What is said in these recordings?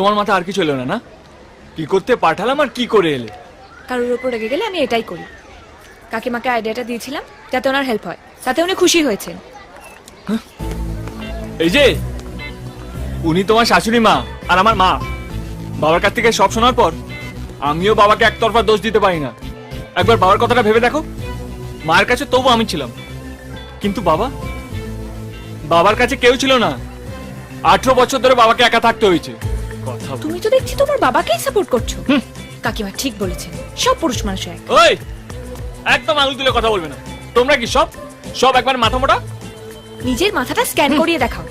তোমার মাথা আর কিছু এলো না না? কি করতে পাঠালাম আর কি করে এলে? কারোর উপর রেগে গেলে আমি এটাই করি। কাকিমাকে আইডিয়াটা দিয়েছিলাম যাতে ওনার হেল্প হয় তাতে উনি খুশি হয়েছেন। এই যে উনি তোমার শাশুড়ি মা আর আমার মা। বাবার কাছ থেকে সব শোনার পর আমিও বাবাকে একতরফা দোষ দিতে পারি না। একবার বাবার কথাটা ভেবে দেখো। মায়ের কাছে তবু আমি ছিলাম। কিন্তু বাবা বাবার কাছে কেউ ছিল না। আঠারো বছর ধরে বাবাকে একা থাকতে হয়েছে। কথা তুমি তো দেখছি তোমার বাবাকেই সাপোর্ট করছ। কাকিমা ঠিক বলেছেন সব পুরুষ মানুষ এক। ওই একদম আঙুল তুলে কথা বলবে না। তোমরা কি সব? সব একবার মাথা মোটা? নিজের মাথাটা স্ক্যান করিয়ে দেখাও।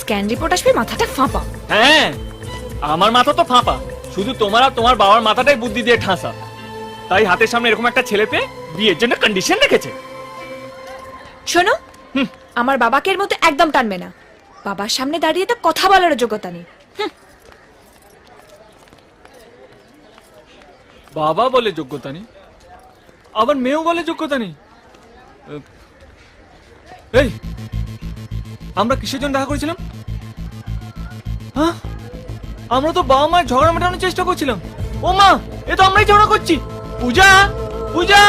স্ক্যান রিপোর্ট আসবে মাথাটা ফাঁপা। হ্যাঁ আমার মাথা তো ফাঁপা। শুধু তোমার আর তোমার বাবার মাথাটাই বুদ্ধি দিয়ে ঠাসা। তাই হাতের সামনে এরকম একটা ছেলে পেয়ে বিয়ের জন্য কন্ডিশন রেখেছে। শোনো আমার বাবাকে এর মতো একদম টানবে না। বাবার সামনে দাঁড়িয়ে তো কথা বলার যোগ্যতা নেই। বাবা বলে যোগ্যতা নেই। আবার মেয়েও বলে যোগ্যতা নেই। এই, আমরা কিসের জন্য দেখা করেছিলাম? হ্যাঁ? আমরা তো বাবা মায়ের ঝগড়া মেটানোর চেষ্টা করছিলাম। ও মা, এ তো আমরাই ঝগড়া করছি। পূজা পূজা।